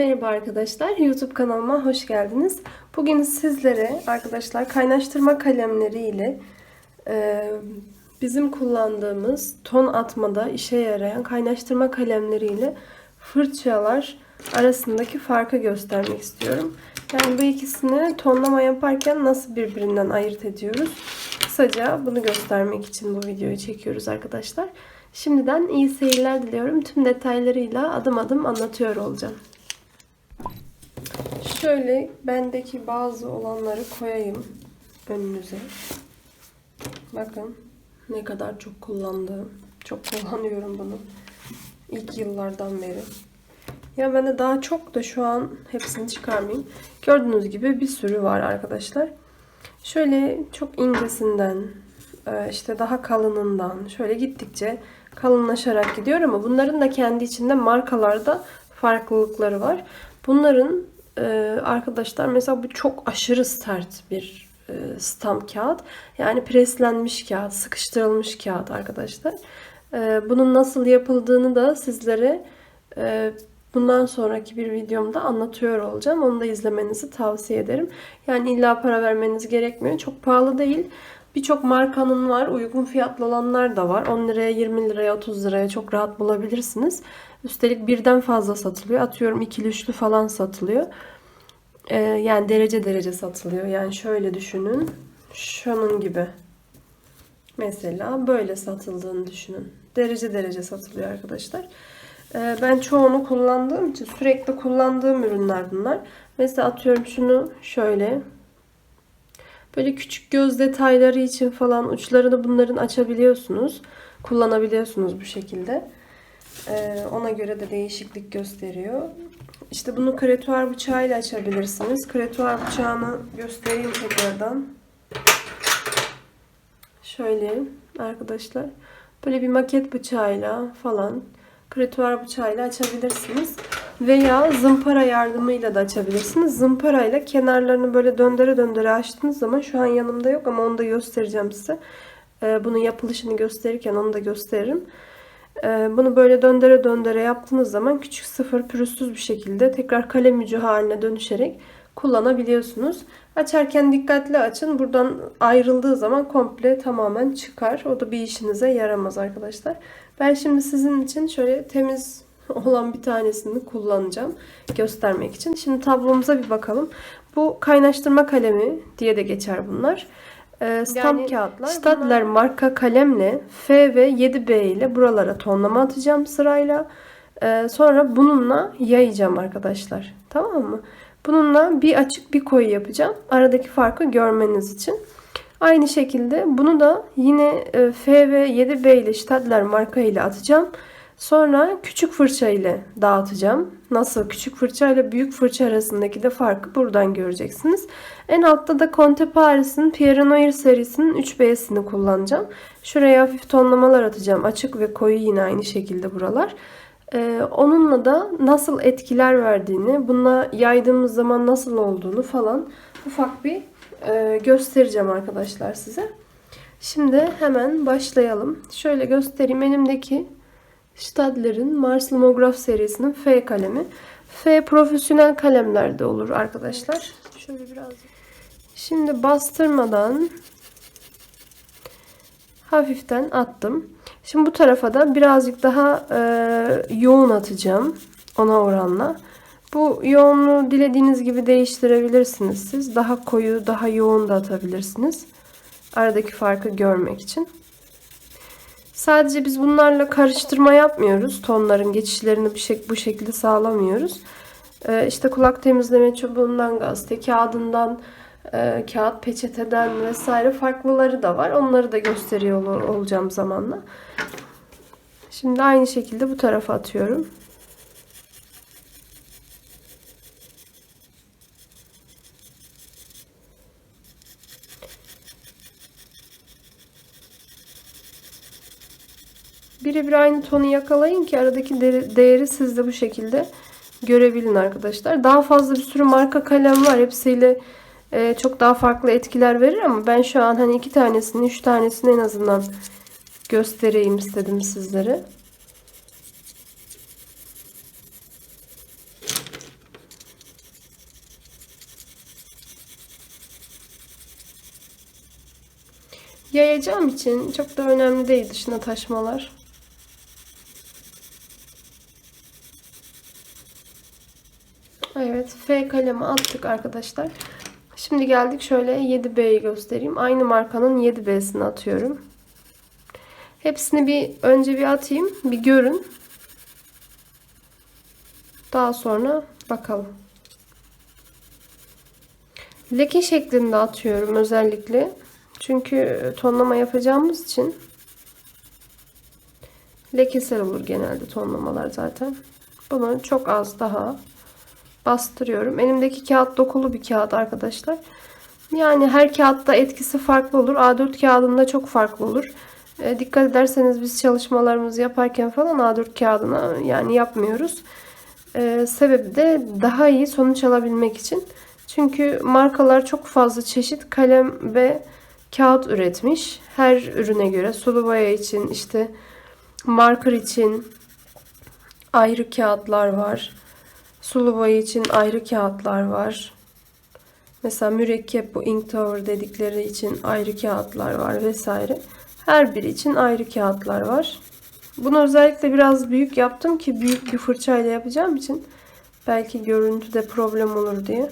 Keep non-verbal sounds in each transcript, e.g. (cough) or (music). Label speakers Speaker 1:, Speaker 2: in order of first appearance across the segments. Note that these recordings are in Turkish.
Speaker 1: Merhaba arkadaşlar, YouTube kanalıma hoş geldiniz. Bugün sizlere arkadaşlar kaynaştırma kalemleri ile e, bizim kullandığımız ton atmada işe yarayan kaynaştırma kalemleri ile fırçalar arasındaki farkı göstermek istiyorum. Yani bu ikisini tonlama yaparken nasıl birbirinden ayırt ediyoruz? Kısaca bunu göstermek için bu videoyu çekiyoruz arkadaşlar. Şimdiden iyi seyirler diliyorum. Tüm detaylarıyla adım adım anlatıyor olacağım. Şöyle bendeki bazı olanları koyayım önünüze. Bakın ne kadar çok kullandığım. Çok kullanıyorum bunu. İlk yıllardan beri. Ya bende daha çok da şu an hepsini çıkarmayayım. Gördüğünüz gibi bir sürü var arkadaşlar. Şöyle çok incesinden, işte daha kalınından şöyle gittikçe kalınlaşarak gidiyor ama bunların da kendi içinde markalarda farklılıkları var. Bunların arkadaşlar mesela bu çok aşırı sert bir stamp kağıt. Yani preslenmiş kağıt, sıkıştırılmış kağıt arkadaşlar. Bunun nasıl yapıldığını da sizlere bundan sonraki bir videomda anlatıyor olacağım. Onu da izlemenizi tavsiye ederim. Yani illa para vermeniz gerekmiyor. Çok pahalı değil. Birçok markanın var. Uygun fiyatlı olanlar da var. 10 liraya, 20 liraya, 30 liraya çok rahat bulabilirsiniz. Üstelik birden fazla satılıyor. Atıyorum ikili üçlü falan satılıyor. Ee, yani derece derece satılıyor. Yani şöyle düşünün. Şunun gibi. Mesela böyle satıldığını düşünün. Derece derece satılıyor arkadaşlar. Ee, ben çoğunu kullandığım için sürekli kullandığım ürünler bunlar. Mesela atıyorum şunu şöyle. Böyle küçük göz detayları için falan uçlarını bunların açabiliyorsunuz. Kullanabiliyorsunuz bu şekilde. Ee, ona göre de değişiklik gösteriyor. İşte bunu kretuar bıçağıyla açabilirsiniz. Kretuar bıçağını göstereyim tekrardan. Şöyle arkadaşlar. Böyle bir maket bıçağıyla falan kretuar bıçağıyla açabilirsiniz. Veya zımpara yardımıyla da açabilirsiniz. Zımparayla kenarlarını böyle döndüre döndüre açtığınız zaman şu an yanımda yok ama onu da göstereceğim size. Ee, bunun yapılışını gösterirken onu da gösteririm. Ee, bunu böyle döndüre döndüre yaptığınız zaman küçük sıfır pürüzsüz bir şekilde tekrar kalem ucu haline dönüşerek kullanabiliyorsunuz. Açarken dikkatli açın. Buradan ayrıldığı zaman komple tamamen çıkar. O da bir işinize yaramaz arkadaşlar. Ben şimdi sizin için şöyle temiz (laughs) olan bir tanesini kullanacağım göstermek için. Şimdi tablomuza bir bakalım. Bu kaynaştırma kalemi diye de geçer bunlar. Ee, stamp yani, kağıtlar. Stadler bunlar... marka kalemle F ve 7B ile buralara tonlama atacağım sırayla. Ee, sonra bununla yayacağım arkadaşlar. Tamam mı? Bununla bir açık bir koyu yapacağım. Aradaki farkı görmeniz için. Aynı şekilde bunu da yine e, F ve 7B ile Stadler marka ile atacağım. Sonra küçük fırça ile dağıtacağım. Nasıl küçük fırça ile büyük fırça arasındaki de farkı buradan göreceksiniz. En altta da Conte Paris'in Pierre Noir serisinin 3B'sini kullanacağım. Şuraya hafif tonlamalar atacağım. Açık ve koyu yine aynı şekilde buralar. Ee, onunla da nasıl etkiler verdiğini, bununla yaydığımız zaman nasıl olduğunu falan ufak bir e, göstereceğim arkadaşlar size. Şimdi hemen başlayalım. Şöyle göstereyim. Elimdeki Stadler'in Mars Lumograph serisinin F kalemi. F profesyonel kalemlerde olur arkadaşlar. Şöyle biraz. Şimdi bastırmadan hafiften attım. Şimdi bu tarafa da birazcık daha e, yoğun atacağım. Ona oranla. Bu yoğunluğu dilediğiniz gibi değiştirebilirsiniz siz. Daha koyu, daha yoğun da atabilirsiniz. Aradaki farkı görmek için. Sadece biz bunlarla karıştırma yapmıyoruz. Tonların geçişlerini bir şek bu şekilde sağlamıyoruz. Ee, işte kulak temizleme çubuğundan, gazete kağıdından, e, kağıt peçeteden vesaire farklıları da var. Onları da gösteriyor ol olacağım zamanla. Şimdi aynı şekilde bu tarafa atıyorum. birebir aynı tonu yakalayın ki aradaki değeri siz de bu şekilde görebilin arkadaşlar. Daha fazla bir sürü marka kalem var. Hepsiyle e, çok daha farklı etkiler verir ama ben şu an hani iki tanesini, üç tanesini en azından göstereyim istedim sizlere. Yayacağım için çok da önemli değil dışına taşmalar. F kalemi attık arkadaşlar. Şimdi geldik şöyle 7B'yi göstereyim. Aynı markanın 7B'sini atıyorum. Hepsini bir önce bir atayım. Bir görün. Daha sonra bakalım. Leke şeklinde atıyorum özellikle. Çünkü tonlama yapacağımız için lekesel olur genelde tonlamalar zaten. Bunu çok az daha bastırıyorum. Elimdeki kağıt dokulu bir kağıt arkadaşlar. Yani her kağıtta etkisi farklı olur. A4 kağıdında çok farklı olur. E, dikkat ederseniz biz çalışmalarımızı yaparken falan A4 kağıdına yani yapmıyoruz. E, sebebi de daha iyi sonuç alabilmek için. Çünkü markalar çok fazla çeşit kalem ve kağıt üretmiş. Her ürüne göre sulu boya için işte marker için ayrı kağıtlar var. Sulu boya için ayrı kağıtlar var. Mesela mürekkep bu Inktober dedikleri için ayrı kağıtlar var vesaire. Her biri için ayrı kağıtlar var. Bunu özellikle biraz büyük yaptım ki büyük bir fırçayla yapacağım için belki görüntüde problem olur diye.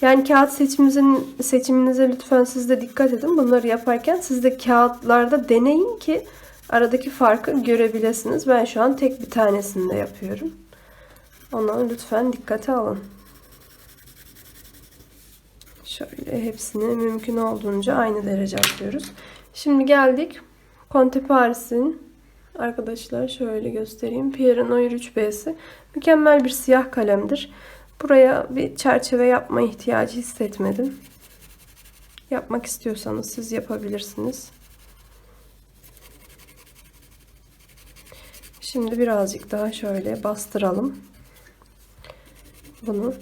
Speaker 1: Yani kağıt seçiminizin seçiminize lütfen siz de dikkat edin. Bunları yaparken siz de kağıtlarda deneyin ki aradaki farkı görebilirsiniz. Ben şu an tek bir tanesinde yapıyorum. Ona lütfen dikkate alın. Şöyle hepsini mümkün olduğunca aynı derece atıyoruz. Şimdi geldik Conte Paris'in arkadaşlar şöyle göstereyim. Pierre Noir 3B'si. Mükemmel bir siyah kalemdir. Buraya bir çerçeve yapma ihtiyacı hissetmedim. Yapmak istiyorsanız siz yapabilirsiniz. Şimdi birazcık daha şöyle bastıralım. Bunu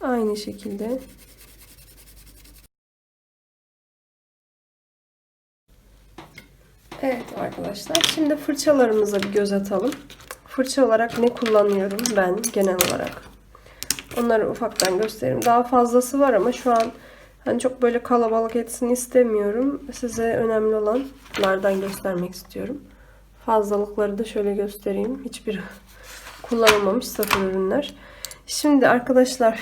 Speaker 1: aynı şekilde Evet arkadaşlar. Şimdi fırçalarımıza bir göz atalım. Fırça olarak ne kullanıyorum ben genel olarak. Onları ufaktan göstereyim. Daha fazlası var ama şu an hani çok böyle kalabalık etsin istemiyorum. Size önemli olanlardan göstermek istiyorum. Fazlalıkları da şöyle göstereyim. Hiçbir kullanılmamış sıfır ürünler. Şimdi arkadaşlar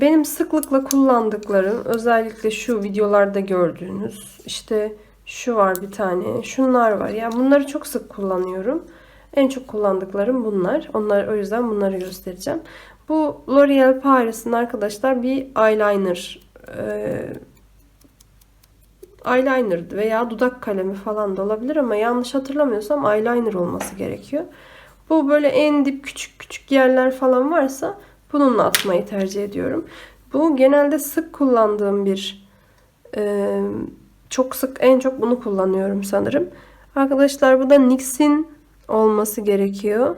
Speaker 1: benim sıklıkla kullandıklarım özellikle şu videolarda gördüğünüz işte şu var bir tane. Şunlar var. Yani bunları çok sık kullanıyorum. En çok kullandıklarım bunlar. Onlar o yüzden bunları göstereceğim. Bu L'Oreal Paris'in arkadaşlar bir eyeliner e, eyeliner veya dudak kalemi falan da olabilir ama yanlış hatırlamıyorsam eyeliner olması gerekiyor. Bu böyle en dip küçük küçük yerler falan varsa bununla atmayı tercih ediyorum. Bu genelde sık kullandığım bir e, çok sık en çok bunu kullanıyorum sanırım. Arkadaşlar bu da NYX'in olması gerekiyor.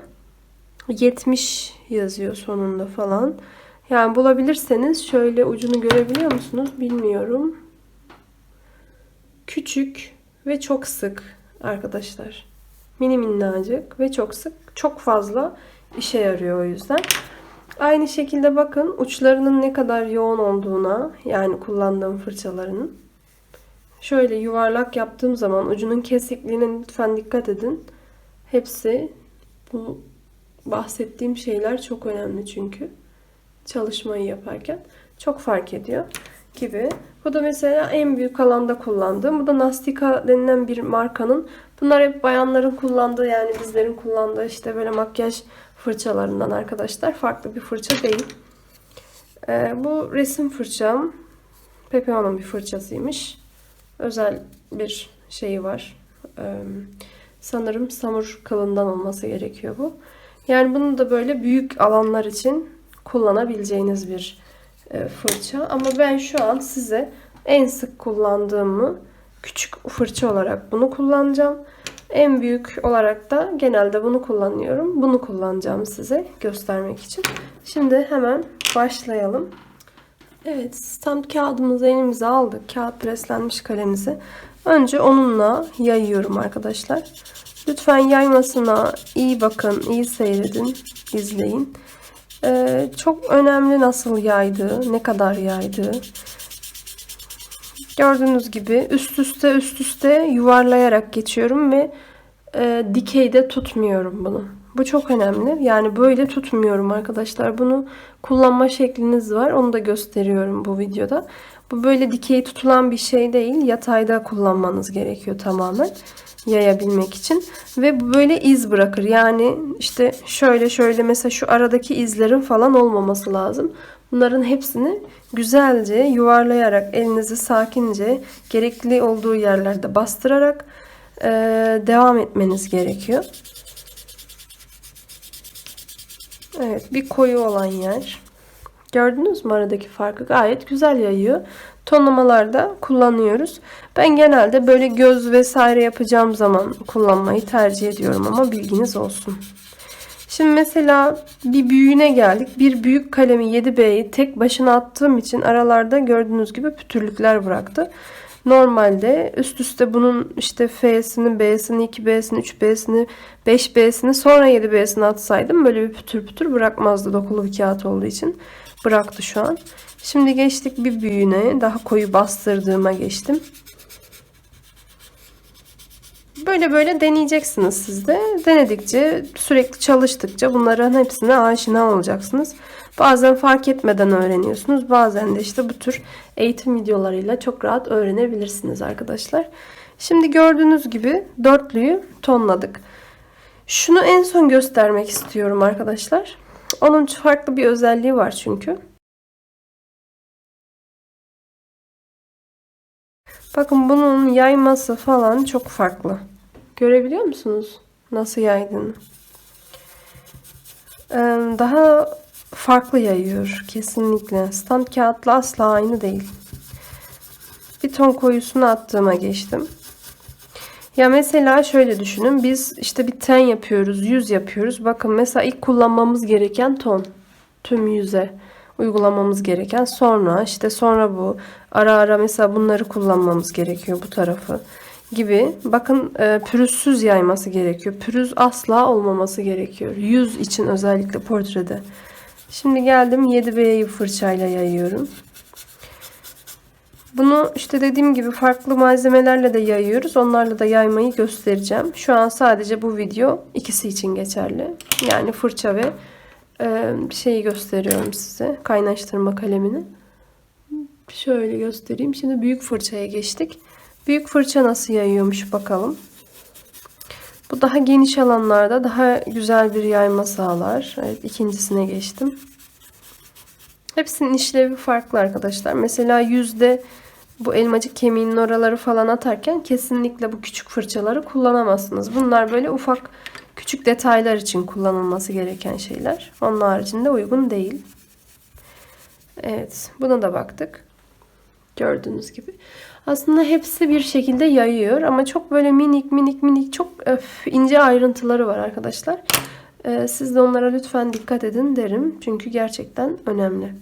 Speaker 1: 70 yazıyor sonunda falan. Yani bulabilirseniz şöyle ucunu görebiliyor musunuz bilmiyorum. Küçük ve çok sık arkadaşlar. Mini minnacık ve çok sık. Çok fazla işe yarıyor o yüzden. Aynı şekilde bakın uçlarının ne kadar yoğun olduğuna yani kullandığım fırçalarının. Şöyle yuvarlak yaptığım zaman ucunun kesikliğine lütfen dikkat edin. Hepsi bu bahsettiğim şeyler çok önemli çünkü. Çalışmayı yaparken çok fark ediyor gibi. Bu da mesela en büyük alanda kullandığım. Bu da Nastika denilen bir markanın. Bunlar hep bayanların kullandığı yani bizlerin kullandığı işte böyle makyaj fırçalarından arkadaşlar. Farklı bir fırça değil. Ee, bu resim fırçam. Pepeo'nun bir fırçasıymış özel bir şeyi var. Ee, sanırım samur kalından olması gerekiyor bu. Yani bunu da böyle büyük alanlar için kullanabileceğiniz bir fırça. Ama ben şu an size en sık kullandığımı küçük fırça olarak bunu kullanacağım. En büyük olarak da genelde bunu kullanıyorum. Bunu kullanacağım size göstermek için. Şimdi hemen başlayalım. Evet, stamp kağıdımızı elimize aldık. Kağıt preslenmiş kalemizi. Önce onunla yayıyorum arkadaşlar. Lütfen yaymasına iyi bakın, iyi seyredin, izleyin. Ee, çok önemli nasıl yaydığı, ne kadar yaydığı. Gördüğünüz gibi üst üste üst üste yuvarlayarak geçiyorum ve e, dikeyde tutmuyorum bunu. Bu çok önemli. Yani böyle tutmuyorum arkadaşlar. Bunu kullanma şekliniz var. Onu da gösteriyorum bu videoda. Bu böyle dikey tutulan bir şey değil. Yatayda kullanmanız gerekiyor tamamen yayabilmek için. Ve bu böyle iz bırakır. Yani işte şöyle şöyle mesela şu aradaki izlerin falan olmaması lazım. Bunların hepsini güzelce yuvarlayarak elinizi sakince gerekli olduğu yerlerde bastırarak e, devam etmeniz gerekiyor. Evet bir koyu olan yer. Gördünüz mü aradaki farkı? Gayet güzel yayıyor. Tonlamalarda kullanıyoruz. Ben genelde böyle göz vesaire yapacağım zaman kullanmayı tercih ediyorum ama bilginiz olsun. Şimdi mesela bir büyüğüne geldik. Bir büyük kalemi 7B'yi tek başına attığım için aralarda gördüğünüz gibi pütürlükler bıraktı. Normalde üst üste bunun işte F'sini, B'sini, 2B'sini, 3B'sini, 5B'sini sonra 7B'sini atsaydım böyle bir pütür pütür bırakmazdı dokulu bir kağıt olduğu için. Bıraktı şu an. Şimdi geçtik bir büyüğüne. Daha koyu bastırdığıma geçtim. Böyle böyle deneyeceksiniz siz de. Denedikçe, sürekli çalıştıkça bunların hepsine aşina olacaksınız. Bazen fark etmeden öğreniyorsunuz. Bazen de işte bu tür eğitim videolarıyla çok rahat öğrenebilirsiniz arkadaşlar. Şimdi gördüğünüz gibi dörtlüyü tonladık. Şunu en son göstermek istiyorum arkadaşlar. Onun farklı bir özelliği var çünkü. Bakın bunun yayması falan çok farklı. Görebiliyor musunuz? Nasıl yaydığını. Daha farklı yayıyor kesinlikle. Stand kağıtla asla aynı değil. Bir ton koyusunu attığıma geçtim. Ya mesela şöyle düşünün. Biz işte bir ten yapıyoruz, yüz yapıyoruz. Bakın mesela ilk kullanmamız gereken ton. Tüm yüze uygulamamız gereken. Sonra işte sonra bu. Ara ara mesela bunları kullanmamız gerekiyor bu tarafı gibi. Bakın e, pürüzsüz yayması gerekiyor. Pürüz asla olmaması gerekiyor. Yüz için özellikle portrede. Şimdi geldim 7B'yi fırçayla yayıyorum. Bunu işte dediğim gibi farklı malzemelerle de yayıyoruz. Onlarla da yaymayı göstereceğim. Şu an sadece bu video ikisi için geçerli. Yani fırça ve e, şeyi gösteriyorum size. Kaynaştırma kalemini. Şöyle göstereyim. Şimdi büyük fırçaya geçtik. Büyük fırça nasıl yayıyormuş bakalım. Bu daha geniş alanlarda daha güzel bir yayma sağlar. Evet ikincisine geçtim. Hepsinin işlevi farklı arkadaşlar. Mesela yüzde bu elmacık kemiğinin oraları falan atarken kesinlikle bu küçük fırçaları kullanamazsınız. Bunlar böyle ufak küçük detaylar için kullanılması gereken şeyler. Onun haricinde uygun değil. Evet buna da baktık. Gördüğünüz gibi. Aslında hepsi bir şekilde yayıyor ama çok böyle minik minik minik çok öf, ince ayrıntıları var arkadaşlar. Ee, siz de onlara lütfen dikkat edin derim. Çünkü gerçekten önemli.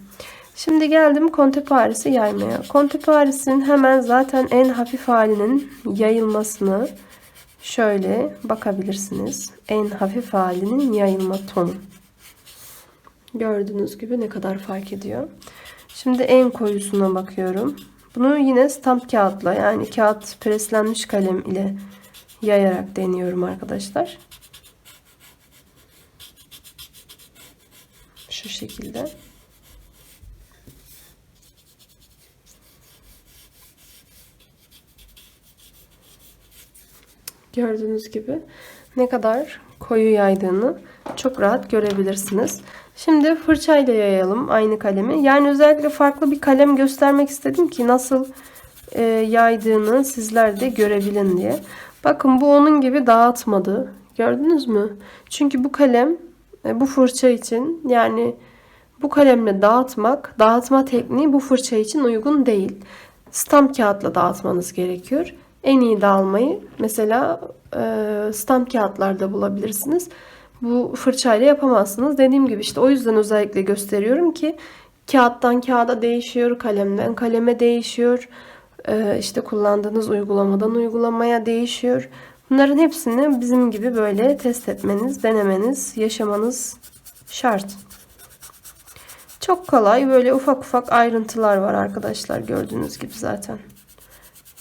Speaker 1: Şimdi geldim Conte Paris'i yaymaya. Conte Paris'in hemen zaten en hafif halinin yayılmasını şöyle bakabilirsiniz. En hafif halinin yayılma tonu. Gördüğünüz gibi ne kadar fark ediyor. Şimdi en koyusuna bakıyorum. Bunu yine stamp kağıtla yani kağıt preslenmiş kalem ile yayarak deniyorum arkadaşlar. Şu şekilde. Gördüğünüz gibi ne kadar koyu yaydığını çok rahat görebilirsiniz. Şimdi fırçayla yayalım aynı kalemi. Yani özellikle farklı bir kalem göstermek istedim ki nasıl e, yaydığını sizler de görebilin diye. Bakın bu onun gibi dağıtmadı. Gördünüz mü? Çünkü bu kalem e, bu fırça için yani bu kalemle dağıtmak, dağıtma tekniği bu fırça için uygun değil. Stamp kağıtla dağıtmanız gerekiyor. En iyi dağılmayı mesela e, stamp kağıtlarda bulabilirsiniz. Bu fırçayla yapamazsınız. Dediğim gibi işte o yüzden özellikle gösteriyorum ki kağıttan kağıda değişiyor, kalemden kaleme değişiyor. E, işte kullandığınız uygulamadan uygulamaya değişiyor. Bunların hepsini bizim gibi böyle test etmeniz, denemeniz, yaşamanız şart. Çok kolay böyle ufak ufak ayrıntılar var arkadaşlar gördüğünüz gibi zaten.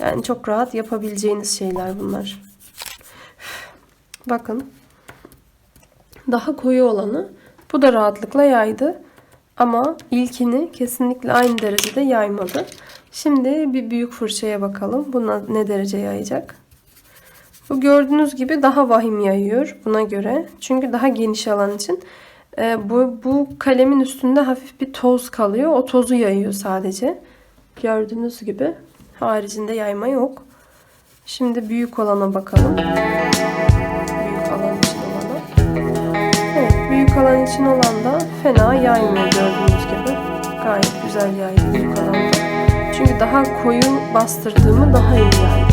Speaker 1: Yani çok rahat yapabileceğiniz şeyler bunlar. Bakın. Daha koyu olanı bu da rahatlıkla yaydı. Ama ilkini kesinlikle aynı derecede yaymadı. Şimdi bir büyük fırçaya bakalım. Buna ne derece yayacak? Bu gördüğünüz gibi daha vahim yayıyor buna göre. Çünkü daha geniş alan için. Ee, bu, bu kalemin üstünde hafif bir toz kalıyor. O tozu yayıyor sadece. Gördüğünüz gibi. Haricinde yayma yok. Şimdi büyük olana bakalım. Büyük alan için olana. Evet, büyük alan için olan da fena yaymıyor gördüğünüz gibi. Gayet güzel yaydı büyük alanda. Çünkü daha koyu bastırdığımı daha iyi yaydı.